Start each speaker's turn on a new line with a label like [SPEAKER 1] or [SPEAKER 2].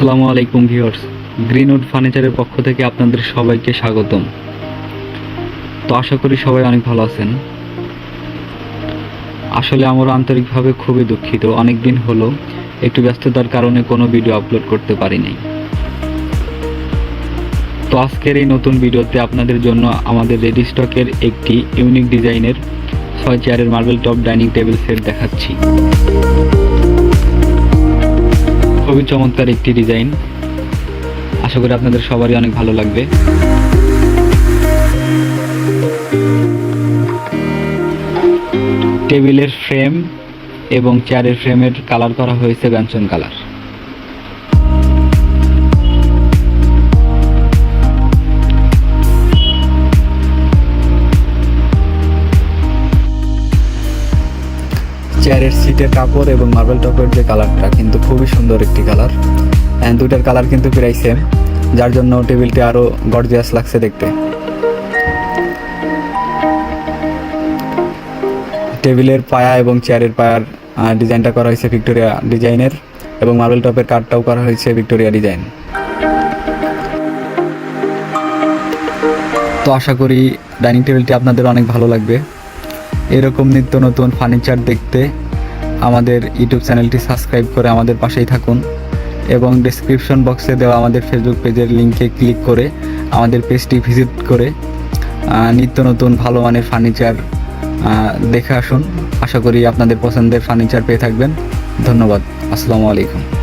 [SPEAKER 1] আসসালামু আলাইকুম viewers. Greenwood ফার্নিচারের পক্ষ থেকে আপনাদের সবাইকে স্বাগতম। তো আশা করি সবাই অনেক ভালো আছেন। আসলে আমরা আন্তরিকভাবে খুবই দুঃখিত। অনেক দিন হলো, একটু ব্যস্ততার কারণে কোনো ভিডিও আপলোড করতে পারিনি। তো আজকের এই নতুন ভিডিওতে আপনাদের জন্য আমাদের রেডি স্টকের একটি ইউনিক ডিজাইনের ছয় চেয়ারের marble top dining table set দেখাচ্ছি। খুবই চমৎকার একটি ডিজাইন। আশা করি আপনাদের সবারই অনেক ভালো লাগবে। টেবিলের ফ্রেম এবং চেয়ারের ফ্রেমের কালার করা হয়েছে ব্যঞ্জন কালার। চেয়ারের সিটের কাপড় এবং মার্বেল টপের যে কালারটা কিন্তু খুবই সুন্দর একটি কালার অ্যান্ড দুইটার কালার কিন্তু প্রায় সেম যার জন্য টেবিলটি আরও গর্জিয়াস লাগছে দেখতে। টেবিলের পায়া এবং চেয়ারের পায়ার ডিজাইনটা করা হয়েছে ভিক্টোরিয়া ডিজাইনের এবং মার্বেল টপের কাঠটাও করা হয়েছে ভিক্টোরিয়া ডিজাইন তো আশা করি ডাইনিং টেবিলটি আপনাদের অনেক ভালো লাগবে। এরকম নিত্য নতুন ফার্নিচার দেখতে আমাদের ইউটিউব চ্যানেলটি সাবস্ক্রাইব করে আমাদের পাশেই থাকুন এবং ডেসক্রিপশন বক্সে দেওয়া আমাদের ফেসবুক পেজের লিঙ্কে ক্লিক করে আমাদের পেজটি ভিজিট করে নিত্য নতুন ভালো মানের ফার্নিচার দেখে আসুন। আশা করি আপনাদের পছন্দের ফার্নিচার পেয়ে থাকবেন। ধন্যবাদ। আসসালামু আলাইকুম।